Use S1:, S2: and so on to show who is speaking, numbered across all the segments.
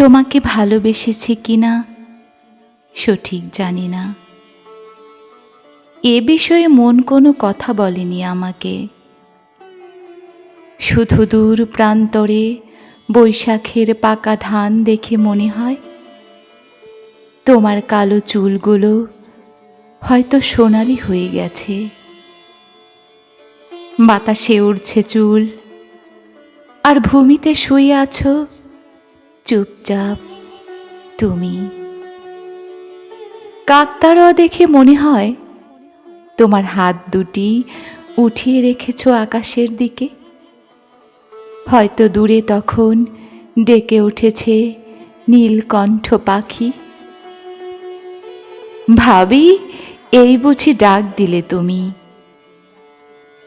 S1: তোমাকে ভালোবেসেছি কিনা সঠিক জানি না। এ বিষয়ে মন কোনো কথা বলেনি আমাকে। শুধু দূর প্রান্তরে বৈশাখের পাকা ধান দেখে মনে হয়, তোমার কালো চুলগুলো হয়তো সোনালি হয়ে গেছে। বাতাসে উড়ছে চুল, আর ভূমিতে শুয়ে আছো চুপচাপ। তুমি। কাকতারাও দেখে মনে হয় তোমার হাত দুটি উঠিয়ে রেখেছ আকাশের দিকে। হয়তো দূরে তখন ডেকে উঠেছে নীলকণ্ঠ পাখি। ভাবি, এই বুঝি ডাক দিলে তুমি।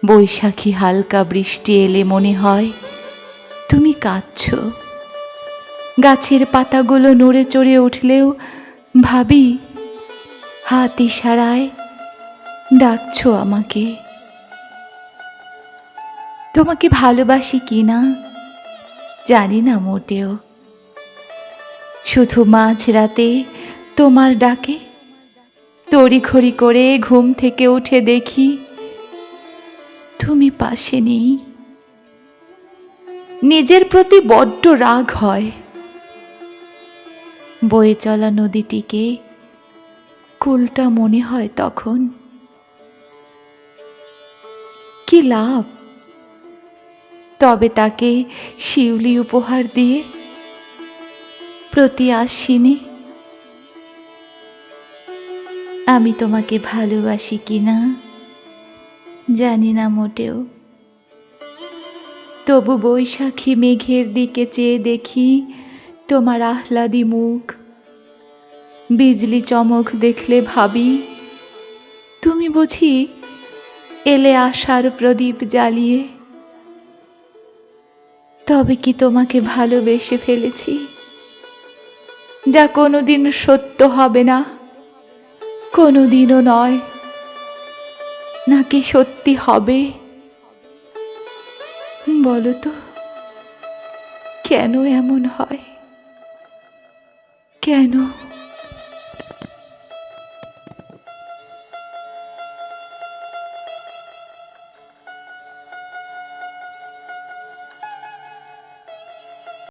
S1: বৈশাখী হালকা বৃষ্টি এলে মনে হয় তুমি কাঁদছ। গাছের পাতাগুলো নড়ে চড়ে উঠলেও, ভাবি, হাত ইশারায় ডাকছ আমাকে। তোমাকে ভালোবাসি কি না? জানি না মোটেও। শুধু মাঝ রাতে তোমার ডাকে, তড়িঘড়ি করে ঘুম থেকে উঠে দেখি, তুমি পাশে নেই। নিজের প্রতি বড্ড রাগ হয়। বয়ে চলা নদীটিকে কুলটা মনে হয় তখন। কি লাভ? তবে তাকে শিউলি উপহার দিয়ে প্রতি আসিনি আমি তোমাকে ভালোবাসি কিনা জানি না মোটেও। তবু বৈশাখী মেঘের দিকে চেয়ে দেখি তোমার আহ্লাদি মুখ। বিজলি চমক দেখলে ভাবি, তুমি বুঝি এলে আশার প্রদীপ জ্বালিয়ে। তবে কি তোমাকে ভালোবেসে ফেলেছি? যা কোনোদিন সত্য হবে না, কোনোদিনও নয়। নাকি সত্যি হবে? বলো তো, কেন এমন হয়? কেন?